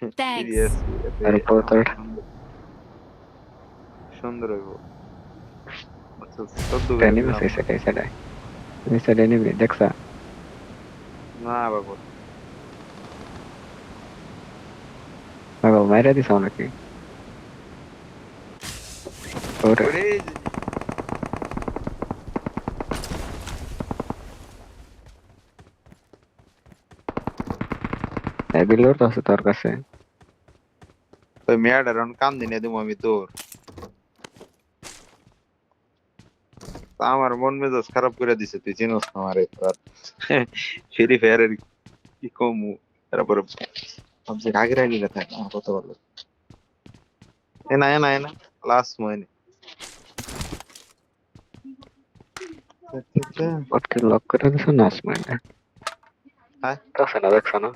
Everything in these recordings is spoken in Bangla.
Thanks. Seriously, আর উপরে তো আমার এটা। সুন্দর- সুন্দর হইব আচ্ছা, চোদ্দ একটা করে এনিমি দিলাম। আছে সেটাই সেটাই এই সাইড এনিমি দেখছা না বাবু পাগল মাইরা দিছ নাকি ওরে ওরে তো আছে তোর কাছে। ওই মেয়াটার অন কান দিনে দেবো আমি তোর। আমার মন মেজাজ খারাপ করে দিছে তুই চিনোস না আমারে ফেরি ফেয়ারের কি কমু? তারপরে ভাবছি রাগের আগে কথা আমার কথা বলো। এ না এ না এ না লাস্ট মহিনে লক করে দিছ? না আসমানে হ্যাঁ? কাছে না দেখছ না?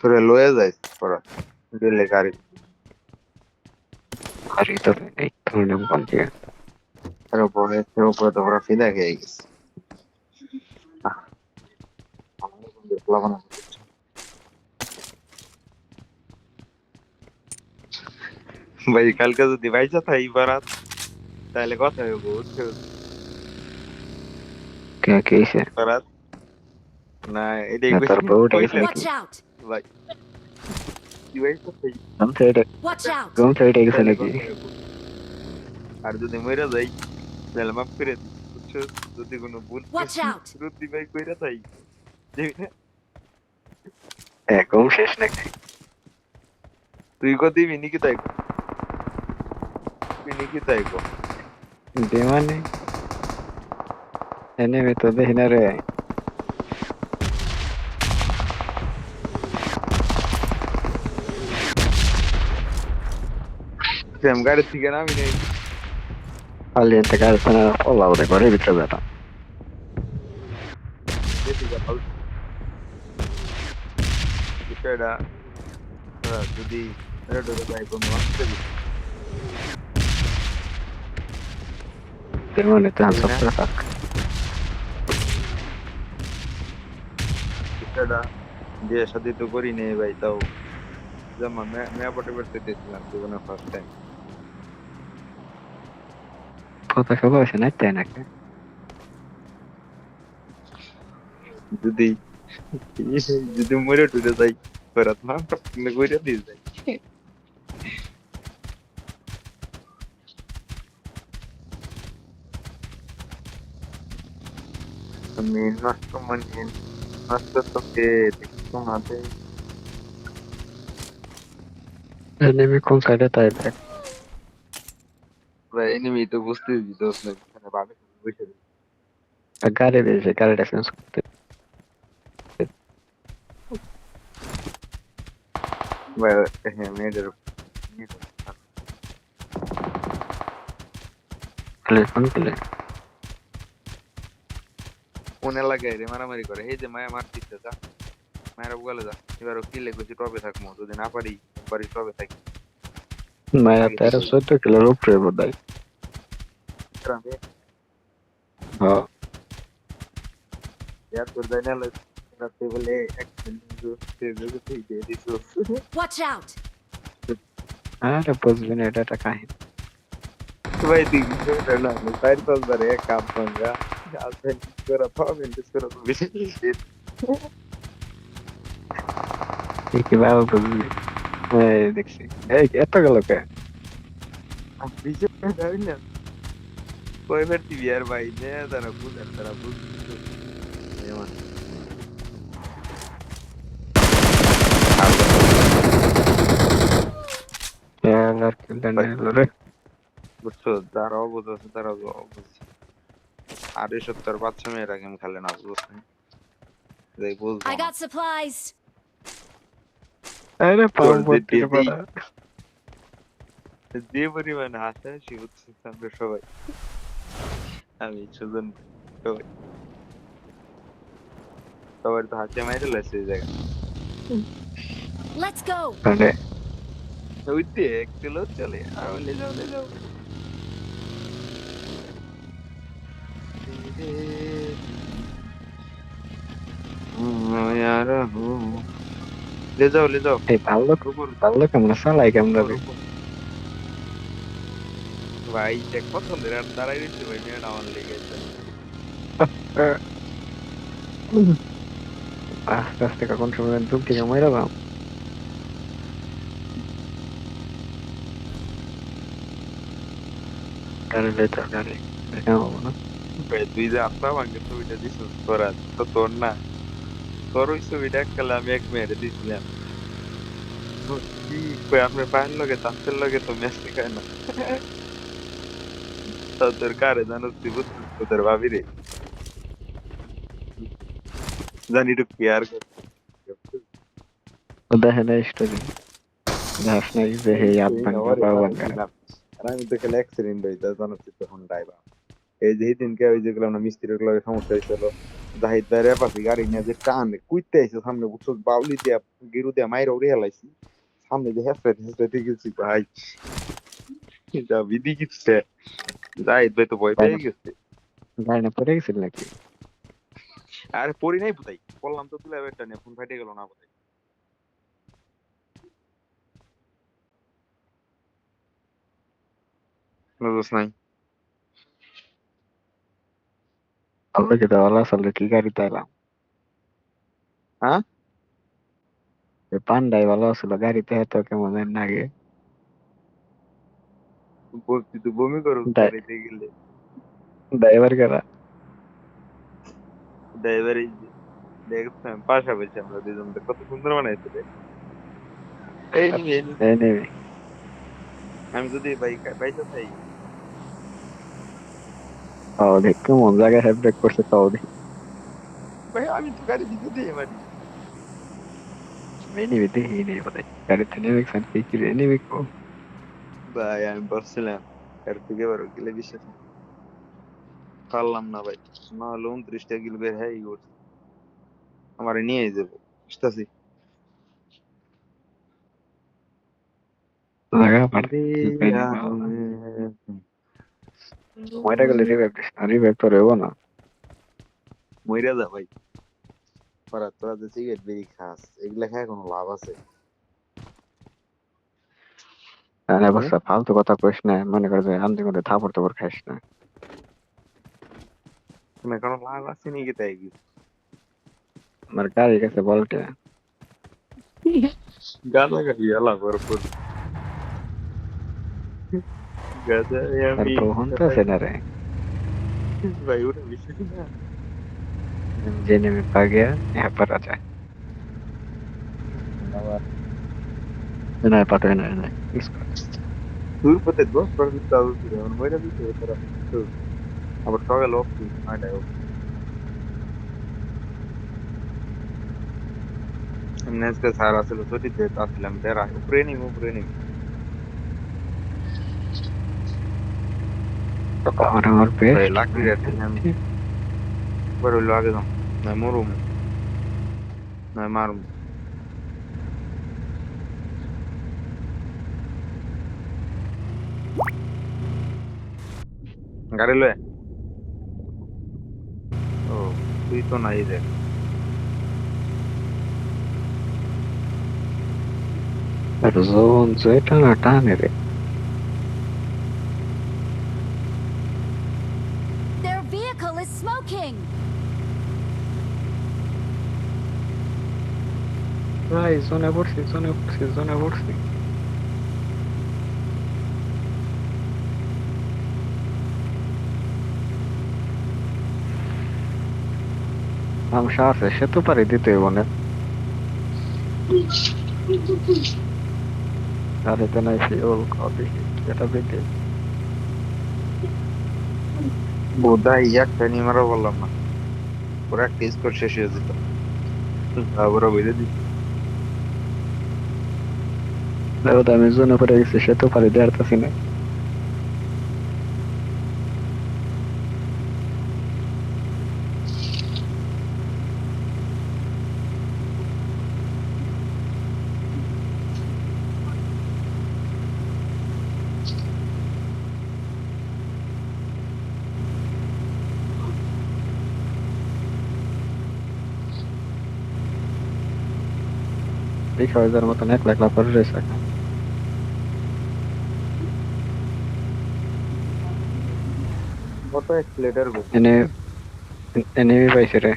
তোরে লয়ে যাই পড়া। গেলে গাড়ি। আরে তো এই ধরনের দিয়ে। এর উপরে উপরে তো ওরা ফিদা খেয়ে গেছে। বন্ধু ভাই কালকে যদি বাইচা থাই বারাত তাহলে কথা হইব বুঝছ? কে কে বারাত? না এটাই ভাই Watch out! কোন সাইডে গেছে নাকি আর যদি মরে যাই তাহলে মাফ করে দিই বুঝছ? যদি কোনো ভুল Watch ভাই কইরা না? একদম শেষ নাকি? তুই কো দিবি নাকি তাই কো? তুই তাই কো। দে মানে। এনিমি তো দেখি না রে। সেম গাড়ি থেকে নামি নেই আলিয়ান থেকে আসছে না পলাও রে ঘরের ভিতরে বেটা বিষয়টা যদি আনসার করে থাক বিষয়টা বিয়ে শাদি তো করি নেই ভাই তাও যেমন মেয়া পটে পড়তে দিয়েছিলাম জীবনে ফার্স্ট টাইম কথা সবাই আছে না তাই নাকি যদি যদি মরে টুটে যাই ফেরত না কইরা দিয়ে যাই আমি নষ্ট মানে নষ্ট তোকে দেখতো না দে এনিমি কোন সাইডে তাই দেখ ভাই এনিমি তো বুঝতে দিতোস না এখানে ভাবে বসে রয়েছে। আর গাড়ি দিয়েছে করতে। হ্যাঁ মেয়েদের প্লে রে মারামারি করে। এই যে মায়া মারতিছে যা। মায়েরা বলে যা। এবার কি লেগেছি টবে থাকব। যদি না পারি পারি টবে থাকি। মায়া তেরো চোদ্দ কিলোর উপরে বোধ হয় হ্যাঁ! আরে বুঝবি না এটা কাহিনী ভাই না সাইড পাস বারে এক কাপ আসেন করে পাবেন করে বেশি তুই কীভাবে বুঝবি এই দেখছি। এই এত গেল কে? বিষয়টা জানি না? কয়বার টিভি আর ভাই নে তারা বুঝার তারা বুঝতে এমন আর কিলটা নিয়ে এলো রে। বুঝছ যারা অবুঝ আছে তারা অবুঝ। আর এসব তোর বাচ্চা মেয়েরা গেম খেলে না বুঝছ? যাই বুঝব I না। got supplies! আরে তোর পাম্প যে দিদি- পড়া যে পরিমাণে হাসাহাসি হচ্ছে আমরা সবাই আমি সুজন সবাই সবার তো হাতে মাইরে লাগছে এই জায়গা Let's go. তাহলে ওইতে একটু লোক চলে আর বলে যাও ले যাও यार हो লে যাও লে যাও। এই কুকুর পালা কেমন চালাই কেমন রে ভাই দেখ পছন্দের আর দাঁড়াই রইছে ভাই মেয়েটা আমার লেগেছে আস্তে আস্তে কখন সময় ধূপ থেকে মেরে তাহলে তো এটা দেখা এটা না ভাই তুই যে আপনার ভাঙ্গে ছবিটা দিস তোরা তো তোর না। তোর ওই ছবিটা এককালে আমি এক মেয়েরে দিছিলাম। কি কই আপনার পায়ের লগে লগে তো খায় না। কারে জানোস তুই বুঝছিস তো তোর ভাবি রে জানি একটু কেয়ার কর দেখে না স্টোরি যে হে আমি তো খেলে অ্যাক্সিডেন্ট হয়েছে জানোস তো তখন ড্রাইভার এই যে দিনকে ওই যেগুলো না মিস্ত্রির লগে সমস্যা হয়েছিল জাহিদ ভাই রেপাসি গাড়ি নিয়ে যে টান কুইতে আইছে সামনে বুঝছ বাউলি দিয়া গিরু দিয়া মাইরা উড়ে হেলাইছি সামনে যে হেসে হেসে গেছি ভাই যা বিধি কিচ্ছে জাহিদ ভাই তো ভয় পেয়ে গেছে গাড়ি না পড়ে গেছিল নাকি আরে পড়ি নাই বুঝাই বললাম তো তুলে একটা নিয়ে ফোন ফাইটে গেল না বুঝাই বুঝছ নাই ভালো আসলে কি গাড়িতে এলাম হ্যাঁ? পান্ডাই ভালো আসলো গাড়িতে এত কেমন জানি আগে বলছি তো বমি করো তাই। গাড়িতে গেলে ড্রাইভার কারা ড্রাইভার দেখতাম পাশাপাশি আমরা দুজন তো কত সুন্দর বানাইছে রে এই নিবি, এই নিবি। এই আমি যদি বাইক বাইকে চাই ඔව් එක්ක මොන්දාගේ හැබ්බැක් කොටස කවුද? බයාවින් තුකාරි විදේ වනි. මේ නිවිතේ හීනේ පොතේ. කරිතනෙක් සන් ෆීචර් එනිමෙක් කො. බයාන් බර්සලන්. කර්තිගේ වරු කියලා විශ්වාස. kallam na bhai. Malum drishta gil ber hai yot. Hamare niye idhar. Ishtasi. लगा पड़ती ময়রা গেলে রিভাইভ রিভাইভ তো রইব না মইরা যা ভাই পরা তোরা যে সিগারেট বেরি খাস এগুলা খায় কোনো লাভ আছে না বসা ফালতু কথা কইস না মনে করে যে আন্দি করে থাপড় তাপড় খাইস না কোনো কোনো লাভ আছে নাকি তাই কি আমার গাড়ি গেছে বলটে গাদা গাড়ি এলা ভরপুর গাদা আর আমি তো হন্তাছে না রে ভাই ওটা বিষয় না যে নেমে পাগে হ্যাপার আছে না পাঠায় না না দূর পথে দোষ করে দিতে হবে আমার মইরা দিতে হবে তোরা তো আবার সকালে অফ তুই নয়টায় অফ এমনি আজকে স্যার আসলে ছুটিতে আসলাম বেড়া উপরে নিম উপরে নিম আর আমার পেট ভাই লাকড়ি রেটে আমি বড় হইল আগে যাম না মরুম না মারুম গাড়ি লয়ে ও তুই তো নাই দেখ আর জোন যেটা না টানে রে Their is smoking. ভাই জোনে পড়ছি জোনে পড়ছি জোনে পড়ছি মাংসা আছে সে তো পারি দিতে বনে গাড়িতে নাই ফিউল কফি এটা বেঁকে বোধহয় একটা নিয়ে মারা বললাম না। ওরা একটা স্কোর শেষ হয়ে যেত। তারপরে বুঝে দিত। দেখো আমি জন্য পরে গেছি, সে তো পারি দেড়তাছি না। হাজার মতন এক লাখ লাখ করে রয়েছে কত এনে এনে পাইছে রে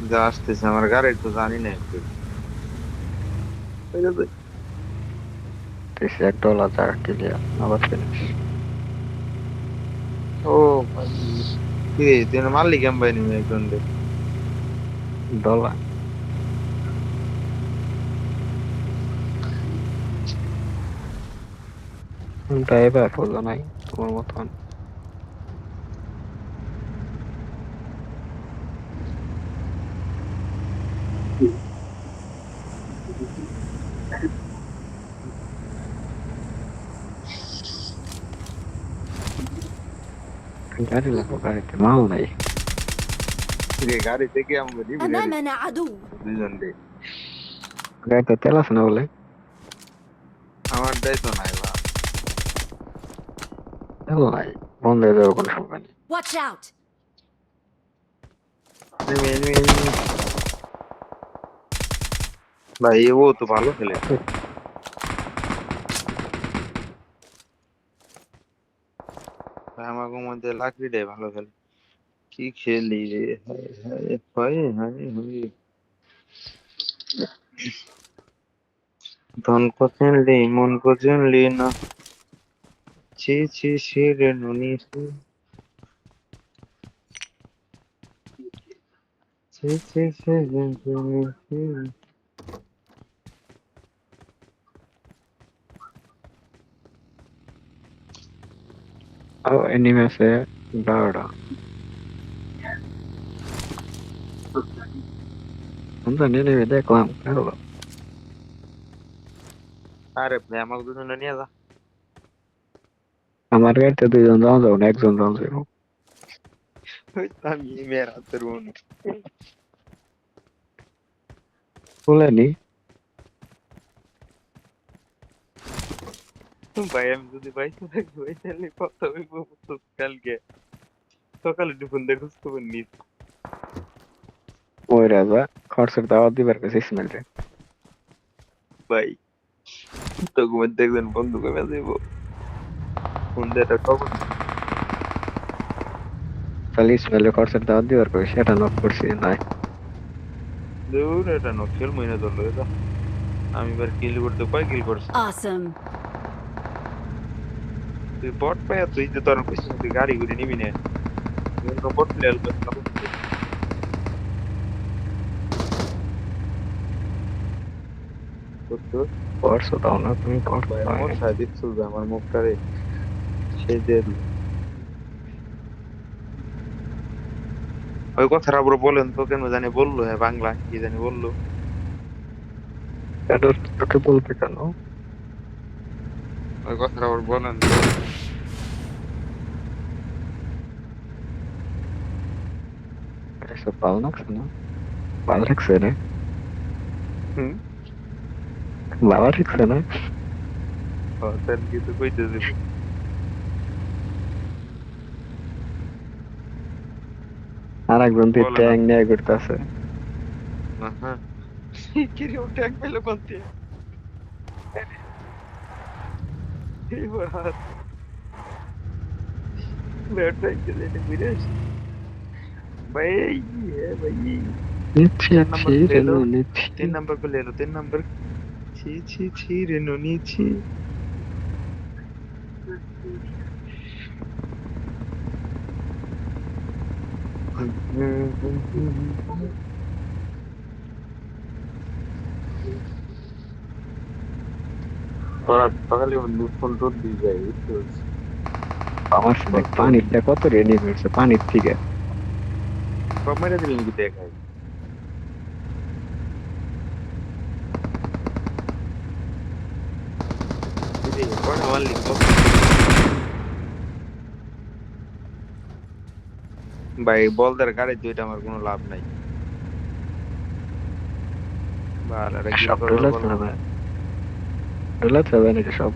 যা আসতেছে আমার গাড়ি তো জানি না একটু তিরিশ এক ডলার টাকা ক্লিয়ার আবার ফিনিশ ও কি তুই মারলি কেম পাইনি একজন ডলার ড্রাইভার বোঝা নাই তোমার মতন। গাড়ি লাগো গাড়িতে মাল নাই। গাড়ি থেকে আমাকে দিবি দুজন দে গাড়িতে তেল আছে না বলে? আমার দায়িত্ব নাই। বা তেল নাই বন্ধ হয়ে যাবে কোনো সময় নেই। Watch out! Enemy, enemy, enemy. ভাই ও তো ভালো খেলে। ভাই আমাকে মধ্যে লাকড়িটাই ভালো খেলে। কি খেলি রে? হায় হায় হায় হায় হায়। ধন কো চিনলি মন না। ছি ছি ছি রে নুনি ছি ছি ছি ছি রে নুনি ছি ও এনিমে আছে বারোটা সুন্দর এনিমে দেখলাম হলো আরে ভাই আমাকে দুজনে নিয়ে যা আমার গাড়িতে দুইজন যাওয়া যাব না একজন যাওয়া যাব আমি মেয়ের হাতের বোন বলেনি ভাই আমি যদি বাইসে থাকি ভাই তাহলে কথা হইব কালকে সকালে একটু ফোন দিয়ে খুঁজতে পারিনি ওই রাজা খরচের দাওয়াত দিবার কাছে ইসমাইল রে ভাই তো ঘুমের দেখবেন বন্ধু কমে দেব ফোন দিয়ে একটা খবর তাহলে ইসমাইলের খরচের দাওয়াত দিবার কাছে সেটা নক করছি নাই। দূর এটা নকশাল মহিনা ধরলো এটা। আমি এবার কিল করতে কয় কিল করছি? Awesome. তুই বট পাইয়া তুই যে তোর কইছিস তুই গাড়ি করে নিবি না। তুই বট প্লেয়ার করতে করছ? তাও না তুমি ভাই আমার সাইড দিচ্ছিল যে আমার মুখটারে। সে যে ওই কথাটা আবার বলেন তো কেন জানি বলল হ্যাঁ বাংলা কি জানি বলল। তোকে বলতে কেন? ওই কথাটা আবার বলেন তো। এসব ভালো লাগছে না? ভালো লাগছে রে। হুম? ভালো লাগছে না? ও, তার কিছু কইতে দিব আর একজন তুই বলো না। ট্যাং নিয়ে ঘুরতেছে হ্যাঁ কি রে ও ট্যাগ পেলো কোন থেকে এই বাত बैठ के लेने मेरे भाई ये भाई নিচ্ছি নাম্বার নিচ্ছি দিলো। রেনু নিচ্ছি तीन नंबर को ले लो तीन नंबर छी छी छी रेनोनी छी সকালে ফোন টোন দিয়ে যায়? আমার সাথে পানিটা কত রেডি হয়েছে পানির থেকে? সব মেরে দিলেন কি দেখায় কয়টা মারলি ভাই বলদের গাড়ি দুইটা আমার কোনো লাভ নাই। সব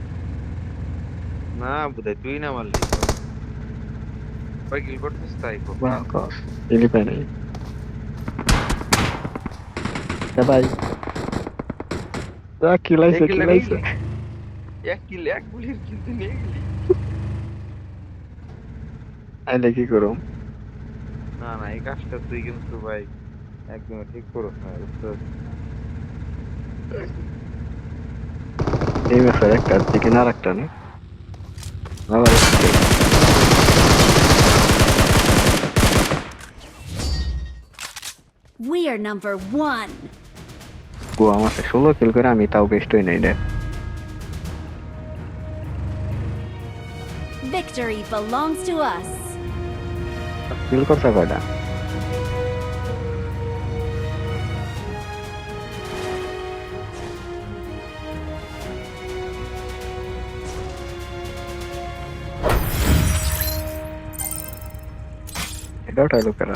না বুধাই তুই না মারলি। ভাই কিল করতেছিস তাই পাই নাই ভাই। যা কিলাইছে কিল কিলাইছে। এক কিল এক গুলির কিন্তু নিয়ে গেলি। আইলে কি করুম? না না এই কাজটা তুই কিন্তু ভাই একদম ঠিক করছ না বুঝছ? এই ম্যাচের একটা চিকেন আর একটা না আবার একটা। We are number one. ও আমাকে ষোলো কিল করে আমি তাও বেস্ট হই নাই রে Victory belongs to us. কিল করছে কয়টা ওটাই লোকেরা